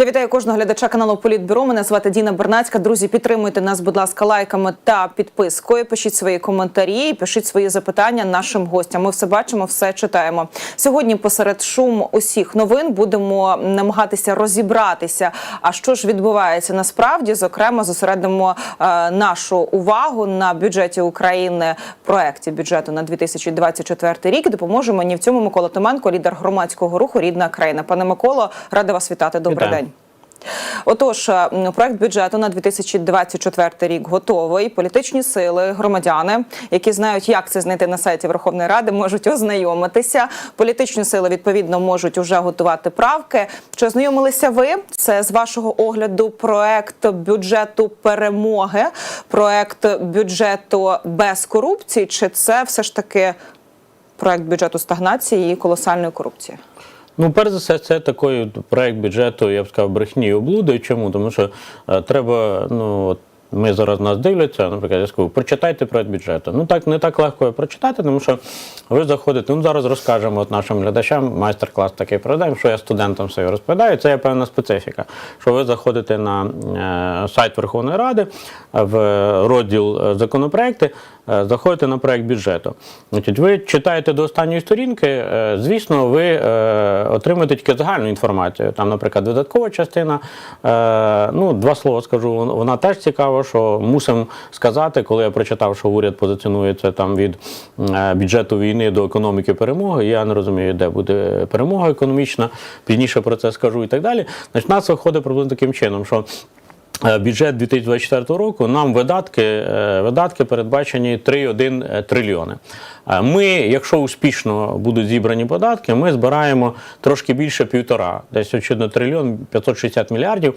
Я вітаю кожного глядача каналу Політбюро. Мене звати Діна Бернацька. Друзі, підтримуйте нас, будь ласка, лайками та підпискою. Пишіть свої коментарі, пишіть свої запитання нашим гостям. Ми все бачимо, все читаємо. Сьогодні посеред шум усіх новин будемо намагатися розібратися. А що ж відбувається насправді? Зокрема, зосередимо е, нашу увагу на бюджеті України, проекті бюджету на 2024 рік. Допоможе мені в цьому Микола Томенко, лідер громадського руху Рідна країна. Пане Миколо, рада вас вітати. Добрий день. Отож, е, проект бюджету на 2024 рік готовий. Політичні сили, громадяни, які знають, як це знайти на сайті Верховної Ради, можуть ознайомитися. Політичні сили відповідно можуть уже готувати правки. Чи ознайомилися ви? Це з вашого огляду проект бюджету перемоги, проект бюджету без корупції? Чи це все ж таки проект бюджету стагнації і колосальної корупції? Ну, перш за все, це такий проект бюджету, я б сказав, брехні і облуди. Чому? Тому що е, треба, ну от. Ми зараз нас дивляться, наприклад, я скажу, прочитайте проект бюджету. Ну так не так легко прочитати, тому що ви заходите. Ну зараз розкажемо от нашим глядачам, майстер-клас такий проведемо, що я студентам все розповідаю. Це є певна специфіка. Що ви заходите на е, сайт Верховної Ради в розділ е, законопроекти, е, заходите на проект бюджету. Значить, ви читаєте до останньої сторінки. е, Звісно, ви е, отримуєте тільки загальну інформацію. Там, наприклад, додаткова частина. е, Ну, два слова скажу, вон- вона теж цікава, що мусимо сказати, коли я прочитав, що уряд позиціонується там від е, бюджету війни до економіки перемоги. Я не розумію, де буде перемога економічна. Пізніше про це скажу і так далі. Значить, нас виходить приблизно таким чином, що. Е, Бюджет 2024 року нам видатки, е, видатки передбачені 3,1 трильйони. Е, Ми, якщо успішно будуть зібрані податки, ми збираємо трошки більше півтора, десь очевидно трильйон 560 мільярдів.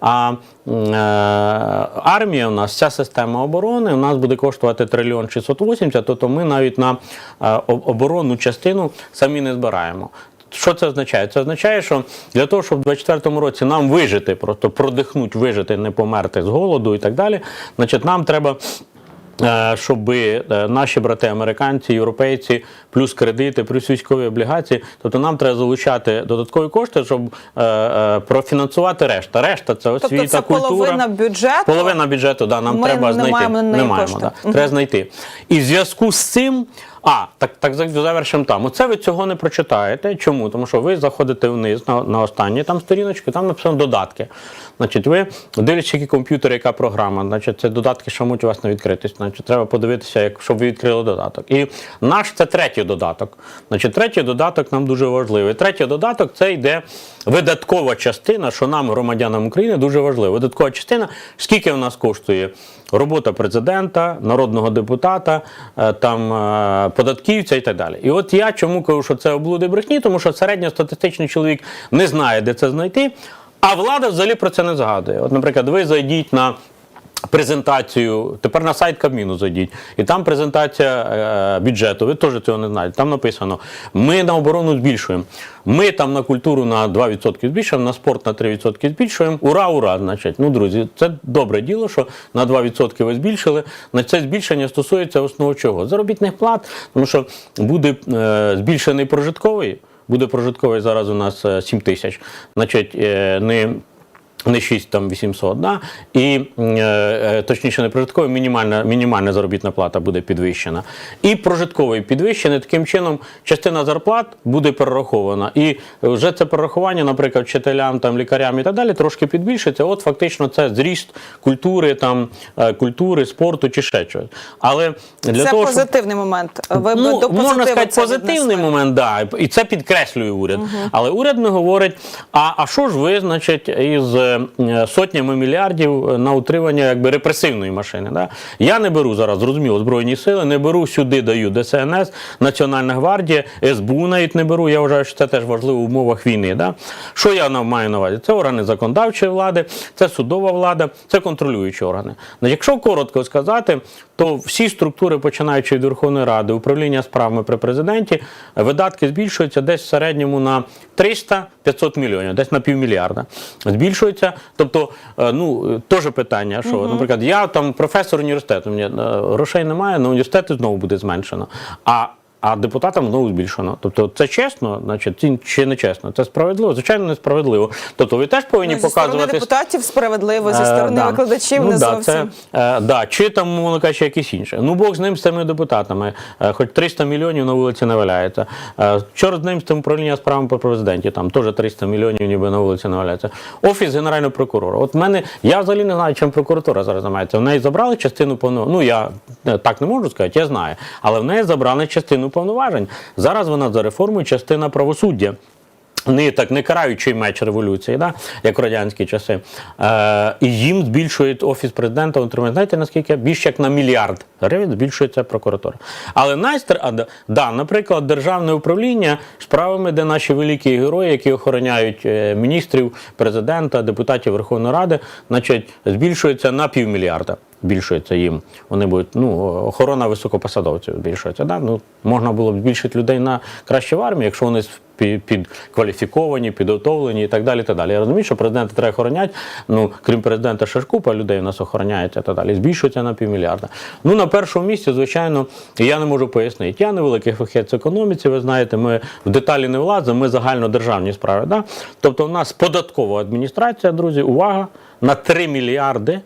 А армія у нас, ця система оборони, у нас буде коштувати трильйон 680, тобто ми навіть на оборонну частину самі не збираємо. Що це означає? Це означає, що для того, щоб в 2024 році нам вижити, просто продихнути, вижити, не померти з голоду і так далі, значить, нам треба. е, Щоб е, наші брати американці, європейці, плюс кредити, плюс військові облігації, тобто нам треба залучати додаткові кошти, щоб е, профінансувати решта. Решта це освіта, Тобто це культура. половина бюджету. Половина бюджету, да, нам Ми треба не знайти. маємо на неї не маємо, да. треба знайти. І в зв'язку з цим. А, так, так за- завершимо там. Оце ви цього не прочитаєте. Чому? Тому що ви заходите вниз на, на останні там сторіночки, там написано додатки. Значить, ви дивлячись, який комп'ютер, яка програма, значить, це додатки, що можуть у вас не відкритись. Значить, треба подивитися, як, щоб ви відкрили додаток. І наш це третій додаток. Значить, третій додаток нам дуже важливий. Третій додаток це йде видаткова частина, що нам, громадянам України, дуже важливо. Видаткова частина, скільки в нас коштує робота президента, народного депутата, е, там е, податківця і так далі. І от я чому кажу, що це облуди брехні, тому що середньостатистичний чоловік не знає, де це знайти, а влада взагалі про це не згадує. От, наприклад, ви зайдіть на. Презентацію, тепер на сайт Кабміну зайдіть, і там презентація е, бюджету. Ви теж цього не знаєте. Там написано: ми на оборону збільшуємо. Ми там на культуру на 2% збільшуємо, на спорт на 3% збільшуємо. Ура, ура! Значить, ну друзі, це добре діло, що на 2% ви збільшили. На це збільшення стосується основного чого? Заробітних плат, тому що буде е, збільшений прожитковий. Буде прожитковий зараз у нас е, 7 тисяч. Значить, е, не не 6, там 800, да? і е, е, точніше не прожитковий, мінімальна, мінімальна заробітна плата буде підвищена. І прожитковий підвищений, таким чином частина зарплат буде перерахована. І вже це перерахування, наприклад, вчителям, там, лікарям і так далі, трошки підбільшиться. От фактично це зріст культури, там, е, культури, спорту чи ще щось. Але для це того, щоб... позитивний момент. Ви Ну, до можна сказати, це позитивний момент, да, і це підкреслює уряд. Але уряд не говорить: а, а що ж ви, значить, із сотнями мільярдів на утримання якби репресивної машини? Да? Я не беру зараз, зрозуміло, Збройні сили, не беру сюди, даю ДСНС, Національна гвардія, СБУ навіть не беру. Я вважаю, що це теж важливо в умовах війни. Да? Що я маю на увазі? Це органи законодавчої влади, це судова влада, це контролюючі органи. Ну, Якщо коротко сказати, то всі структури, починаючи від Верховної Ради, управління справами при президенті, видатки збільшуються десь в середньому на 300-500 мільйонів, десь на півмільярда. Збільшуються. Тобто, е, ну теж питання, що, наприклад, я там професор університету, мені е, грошей немає, на університети знову буде зменшено. А а депутатам знову збільшено. Тобто це чесно, значить, чи не чесно? Це справедливо? Звичайно, несправедливо. Тобто ви теж повинні Ну, зі сторони показувати. депутатів справедливо, зі Е, сторони да. викладачів ну, не да, зовсім. Це, е, да, чи там, мовно кажучи, якісь інші. Ну, Бог з ним з цими депутатами. Е, хоч 300 мільйонів на вулиці не валяється. Е, чорт з ним з тим управління справами по президенті, там теж 300 мільйонів ніби на вулиці не валяється. Офіс Генерального прокурора. От в мене, я взагалі не знаю, чим прокуратура зараз займається. В неї забрали частину повноважень. Ну, я е, так не можу сказати, я знаю. Але в неї забрали частину повноважень. Зараз вона за реформою частина правосуддя. Вони так не караючий меч революції, да? як в радянські часи. Е, і їм збільшують офіс президента. Отримує, знаєте, наскільки більше як на мільярд гривень збільшується прокуратура. Але найстер, а, да, наприклад, державне управління справами, де наші великі герої, які охороняють е, міністрів, президента, депутатів Верховної Ради, значить, збільшується на півмільярда. Збільшується їм. Вони будуть, ну, охорона високопосадовців збільшується. Да? Ну, можна було б збільшити людей на краще в армії, якщо вони підкваліфіковані, підготовлені і так далі. Так далі. Я розумію, що президента треба охороняти. Ну, крім президента, ще людей у нас охороняється так далі. Збільшується на півмільярда. Ну, на першому місці, звичайно, я не можу пояснити. Я не великий фахівець економіці, ви знаєте, ми в деталі не влазимо, ми загальнодержавні справи. Да? Тобто, у нас податкова адміністрація, друзі, увага, на 3 мільярди.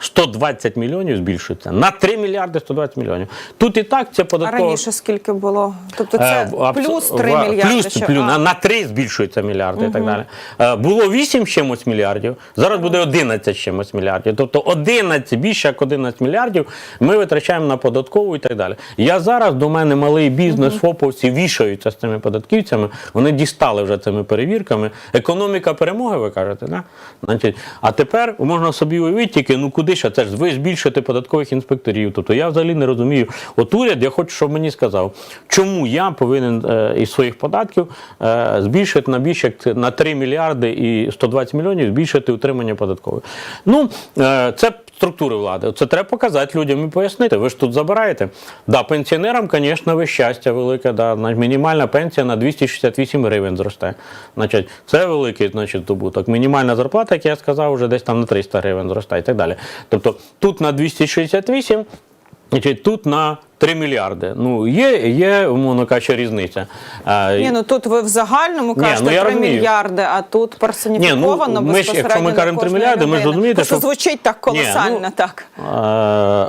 120 мільйонів збільшується на 3 мільярди 120 мільйонів. Тут і так це А раніше скільки було? Тобто це Е, плюс 3 в- мільярди. Плюс, ще. плюс А. на, на 3 збільшуються мільярди і так далі. Е, було 8 з чимось мільярдів, зараз буде 11 чимось мільярдів. Тобто 11, більше як 11 мільярдів ми витрачаємо на податкову і так далі. Я зараз до мене малий бізнес, фоповці вішаються з цими податківцями. Вони дістали вже цими перевірками. Економіка перемоги, ви кажете, да? Значить, а тепер можна собі уявити тільки, ну куди ще це ж ви збільшите податкових інспекторів. Тобто я взагалі не розумію. От уряд, я хочу, щоб мені сказав, чому я повинен е, із своїх податків е, збільшити на більше на 3 мільярди і 120 мільйонів збільшити утримання податкових. Ну, е, це структури влади. Це треба показати людям і пояснити. Ви ж тут забираєте. Да, пенсіонерам, звісно, ви щастя велике. Да. Мінімальна пенсія на 268 гривень зросте. Значить, це великий значить, добуток. Мінімальна зарплата, як я сказав, вже десь там на 300 гривень зросте і так далі. Тобто тут на 268, значить, тут на 3 мільярди. Ну, є, є, умовно кажучи, різниця. А, Ні, ну тут ви в загальному Ні, кажете ну, я 3 розумію. мільярди, а тут персоніфіковано Ні, ну, ми ж, якщо ми кажемо на 3 кожної мільярди, ми ж людини. розумієте, Просто що- звучить так Ні, ну, колосально, так.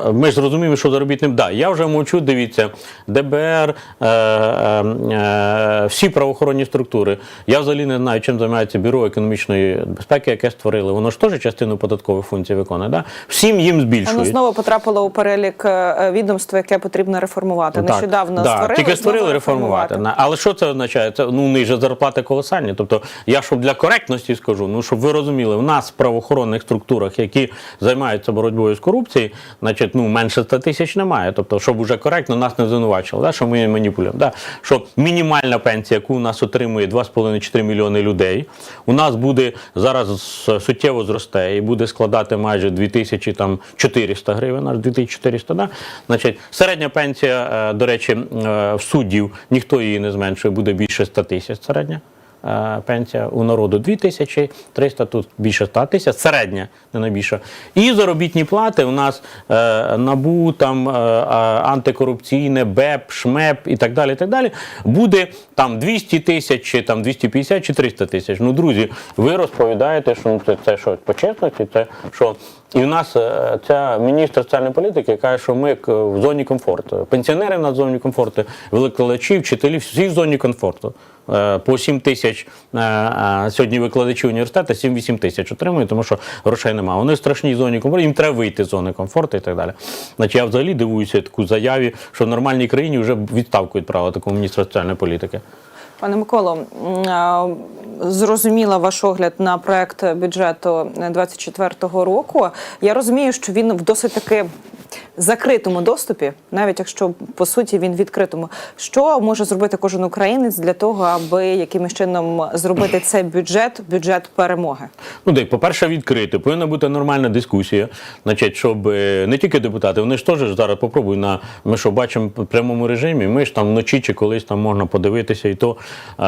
Е, Ми ж зрозуміємо, що заробітним. Да, я вже мовчу, дивіться, ДБР, е, е, е, всі правоохоронні структури. Я взагалі не знаю, чим займається бюро економічної безпеки, яке створили. Воно ж теж частину податкових функцій виконує. Да? Всім їм Воно знову потрапило у перелік е, відомств, яке потрібно реформувати. Так, Нещодавно да, створили, тільки створили знову реформувати. Але що це означає? Це ну ниже зарплати колосальні. Тобто, я щоб для коректності скажу, ну щоб ви розуміли, в нас в правоохоронних структурах, які займаються боротьбою з корупцією, значить, ну менше 100 тисяч немає. Тобто, щоб уже коректно нас не звинувачили, да, що ми маніпулюємо. Да. Що мінімальна пенсія, яку у нас отримує 2,5-4 мільйони людей, у нас буде зараз суттєво зросте і буде складати майже 2400 гривень, аж 2400, да? Значить, середня пенсія, е, до речі, е, в суддів ніхто її не зменшує, буде більше 100 тисяч середня. Е, Пенсія у народу 2300, тут більше 100 тисяч, середня, не найбільша. І заробітні плати у нас е, НАБУ, там, е, антикорупційне, БЕП, ШМЕП і так далі. Так далі, буде там 200 тисяч, чи там 250 чи 300 тисяч. Ну, друзі, ви розповідаєте, що ну, це, це що, по чесності, це що. І в нас ця міністр соціальної політики каже, що ми в зоні комфорту. Пенсіонери в зоні комфорту, викладачі, вчителі, всі в зоні комфорту. Е, По 7 тисяч е, е, сьогодні викладачі університету 7-8 тисяч отримують, тому що грошей немає. Вони в страшній зоні комфорту, їм треба вийти з зони комфорту і так далі. Значить, я взагалі дивуюся таку заяві, що в нормальній країні вже відставку відправили такого міністра соціальної політики. Пане Миколо, зрозуміла ваш огляд на проект бюджету 24-го року. Я розумію, що він в досить таки закритому доступі, навіть якщо по суті він відкритому. Що може зробити кожен українець для того, аби якимось чином зробити цей бюджет бюджет перемоги? Ну, де, по-перше, відкрити. Повинна бути нормальна дискусія. Значить, щоб е, не тільки депутати, вони ж теж зараз попробуй на ми що бачимо в прямому режимі. Ми ж там вночі чи колись там можна подивитися, і то е,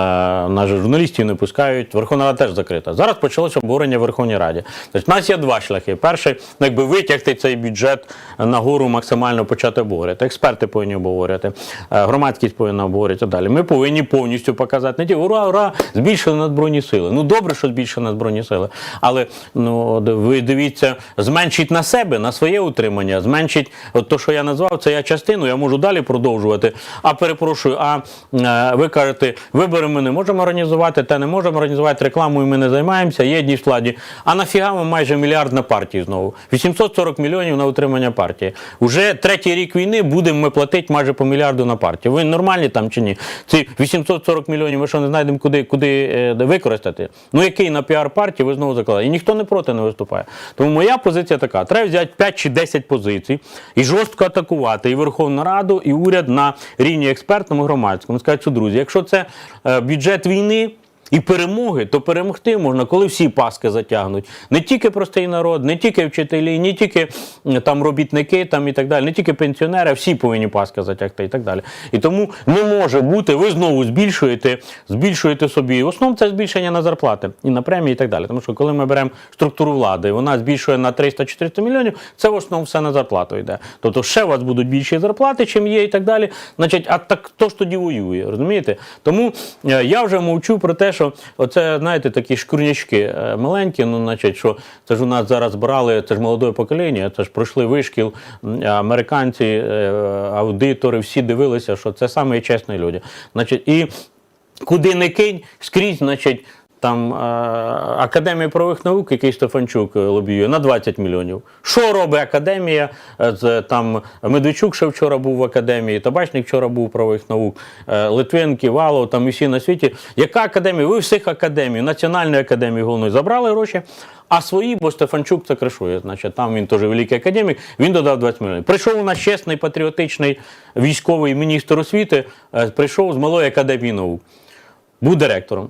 нас журналістів не пускають. Верховна Рада теж закрита. Зараз почалося обговорення в Верховній Раді. Значить, у нас є два шляхи. Перший, ну, якби витягти цей бюджет нагору структуру максимально почати обговорювати. Експерти повинні обговорювати, е, громадськість повинна обговорювати далі. Ми повинні повністю показати не ті ура, ура, збільшили на збройні сили. Ну добре, що збільшили на збройні сили, але ну ви дивіться, зменшить на себе, на своє утримання, зменшить от то, що я назвав, це я частину, я можу далі продовжувати. А перепрошую, а е, ви кажете, вибори ми не можемо організувати, та не можемо організувати рекламою. Ми не займаємося, єдність владі. А нафіга ми майже мільярд на партії знову? 840 мільйонів на утримання партії. Уже третій рік війни будемо ми платити майже по мільярду на партію. Ви нормальні там чи ні? Ці 840 мільйонів ми що не знайдемо, куди, куди е, використати. Ну який на піар партії ви знову закладаєте? І ніхто не проти не виступає. Тому моя позиція така: треба взяти 5 чи 10 позицій і жорстко атакувати і Верховну Раду, і уряд на рівні експертному громадському. Сказати, що друзі, якщо це е, бюджет війни. І перемоги, то перемогти можна, коли всі паски затягнуть. Не тільки простий народ, не тільки вчителі, не тільки там робітники там, і так далі, не тільки пенсіонери, всі повинні паски затягти і так далі. І тому не може бути, ви знову збільшуєте, збільшуєте собі. В основному це збільшення на зарплати і на премії, і так далі. Тому що коли ми беремо структуру влади, вона збільшує на 300-400 мільйонів, це в основному все на зарплату йде. Тобто ще у вас будуть більші зарплати, чим є, і так далі. Значить, а так хто ж тоді воює? Розумієте? Тому е, я вже мовчу про те, що оце, знаєте, такі шкурнячки е, маленькі, ну, значить, що це ж у нас зараз брали, це ж молоде покоління, це ж пройшли вишкіл, американці, е, аудитори, всі дивилися, що це саме чесні люди. Значить, і куди не кинь, скрізь, значить. Там е, Академія правових наук, який Стефанчук е, лобіює, на 20 мільйонів. Що робить академія? Е, там Медведчук ще вчора був в академії, Табачник вчора був правових наук, е, Литвин, Ківалов, там і всі на світі. Яка академія? Ви всіх академій, Національної академії головної забрали гроші, а свої, бо Стефанчук це кришує. Значить, там він теж великий академік, він додав 20 мільйонів. Прийшов у нас чесний патріотичний військовий міністр освіти, прийшов з малої академії наук був директором.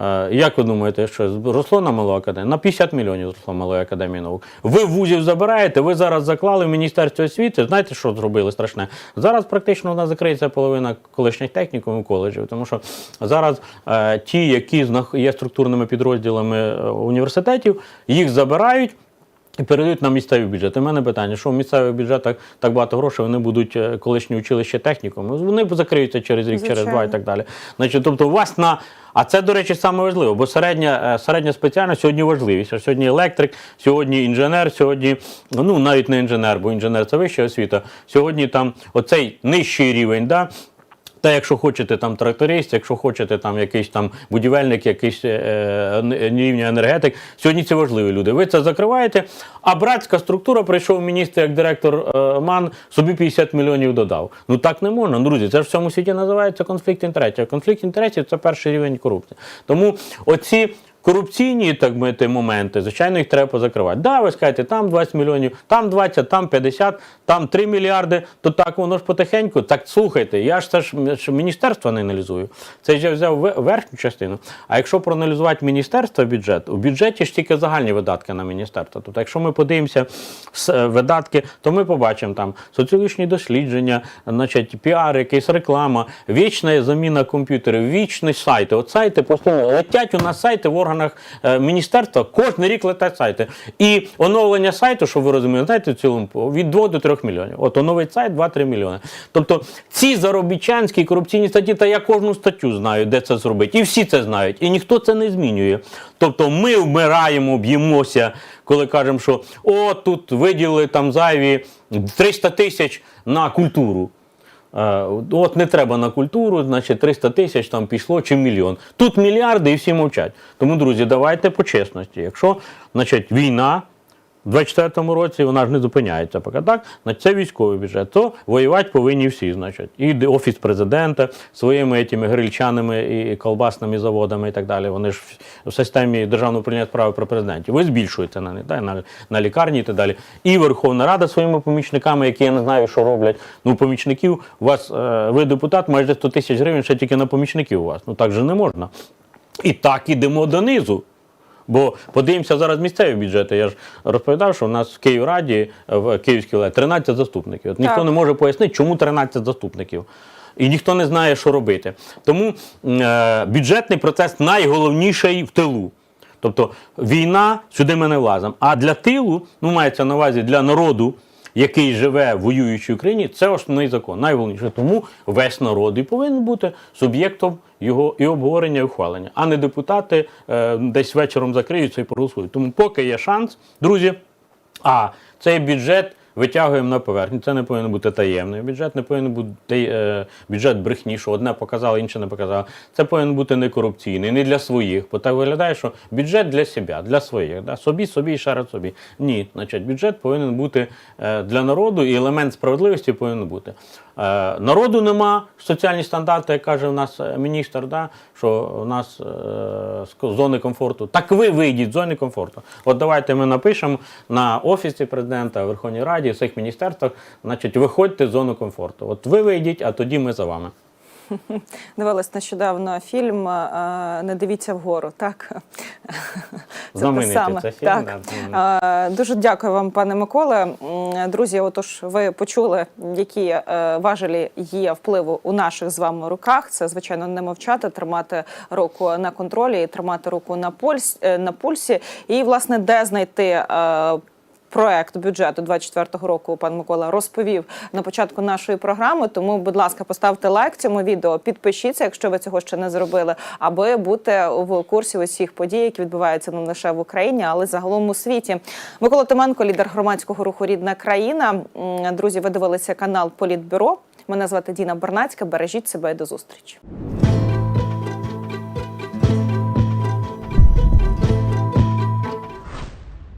Е, Як ви думаєте, що зросло на малу академію? На 50 мільйонів зросло малої академії наук. Ви вузів забираєте, ви зараз заклали в Міністерство освіти. Знаєте, що зробили страшне? Зараз практично у нас закриється половина колишніх технікумів коледжів, тому що зараз е, ті, які є структурними підрозділами е, університетів, їх забирають. І передають на місцеві бюджети. У мене питання, що в місцевих бюджетах так багато грошей, вони будуть е, колишні училища технікум. Вони закриються через рік, через два і так далі. Значить, тобто у вас на. А це, до речі, саме важливо, бо середня, е, середня спеціальність сьогодні важливість. Сьогодні електрик, сьогодні інженер, сьогодні, ну навіть не інженер, бо інженер це вища освіта. Сьогодні там оцей нижчий рівень, да, та якщо хочете там тракторист, якщо хочете там якийсь там будівельник, якийсь е, е, рівня енергетик, сьогодні це важливі люди. Ви це закриваєте. А братська структура прийшов міністр як директор е, МАН, собі 50 мільйонів додав. Ну так не можна. Ну, друзі, це ж в цьому світі називається конфлікт інтересів. Конфлікт інтересів це перший рівень корупції. Тому оці. Корупційні так мити моменти, звичайно, їх треба позакривати. Да, ви скажете, там 20 мільйонів, там 20, там 50, там 3 мільярди, то так воно ж потихеньку. Так слухайте, я ж це ж міністерство не аналізую. Це ж я взяв верхню частину. А якщо проаналізувати міністерство бюджет, у бюджеті ж тільки загальні видатки на міністерство. Тобто, якщо ми подивимося е, видатки, то ми побачимо там соціологічні дослідження, значить, піар, якийсь реклама, вічна заміна комп'ютерів, вічні сайти. От сайти постійно летять у нас сайти в органах е, міністерства, кожен рік летять сайти. І оновлення сайту, щоб ви розуміли, знаєте, в цілому від 2 до 3 мільйонів. От оновить сайт 2-3 мільйони. Тобто ці заробітчанські корупційні статті, та я кожну статтю знаю, де це зробити. І всі це знають. І ніхто це не змінює. Тобто ми вмираємо, б'ємося, коли кажемо, що о, тут виділили там зайві 300 тисяч на культуру. Е, От не треба на культуру, значить 300 тисяч там пішло чи мільйон. Тут мільярди і всі мовчать. Тому, друзі, давайте по чесності. Якщо значить, війна в 24-му році вона ж не зупиняється, поки так, значить це військовий бюджет, то воювати повинні всі, значить. І офіс президента своїми тими грильчаними і колбасними заводами і так далі. Вони ж в- системі державного управління справи про президентів. Ви збільшуєте на них, на, на лікарні і так далі. І Верховна Рада своїми помічниками, які я не знаю, що роблять. Ну, помічників у вас, е, ви депутат, майже 100 тисяч гривень ще тільки на помічників у вас. Ну так же не можна. І так ідемо донизу. Бо подивимося зараз місцеві бюджети. Я ж розповідав, що у нас в Київраді, в Київській ладі, 13 заступників. От ніхто Так. не може пояснити, чому 13 заступників. І ніхто не знає, що робити. Тому е, бюджетний процес найголовніший в тилу. Тобто війна сюди ми не влазимо. А для тилу, ну мається на увазі для народу який живе в воюючій Україні, це основний закон. Найголовніше тому весь народ і повинен бути суб'єктом його і обговорення, і ухвалення, а не депутати е, десь вечором закриються і проголосують. Тому поки є шанс, друзі. А цей бюджет витягуємо на поверхню. Це не повинен бути таємний бюджет, не повинен бути е, бюджет брехні, що одне показало, інше не показало. Це повинен бути не корупційний, не для своїх. Бо так виглядає, що бюджет для себе, для своїх. Да? Собі, собі і ще раз собі. Ні, значить, бюджет повинен бути е, для народу, і елемент справедливості повинен бути. Е, Народу нема соціальні стандарти, як каже у нас е, міністр, да, що у нас е, зони комфорту. Так ви вийдіть з зони комфорту. От давайте ми напишемо на офісі президента, Верховній Раді, всіх міністерствах, значить, виходьте з зони комфорту. От ви вийдіть, а тоді ми за вами. Дивилась нещодавно фільм е, Не дивіться вгору. Так Це Знаменитий саме. це фільм, Так. да, Е, Дуже дякую вам, пане Миколе. Друзі, отож, ви почули, які е, важелі є впливу у наших з вами руках. Це звичайно не мовчати, тримати руку на контролі, і тримати руку на пульс е, на пульсі. І власне, де знайти. Проект бюджету 24-го року пан Микола розповів на початку нашої програми. Тому, будь ласка, поставте лайк цьому відео, підпишіться, якщо ви цього ще не зробили, аби бути в курсі усіх подій, які відбуваються не лише в Україні, але загалом у світі. Микола Тименко, лідер громадського руху Рідна країна. Друзі, ви дивилися канал Політбюро. Мене звати Діна Бернацька. Бережіть себе і до зустрічі.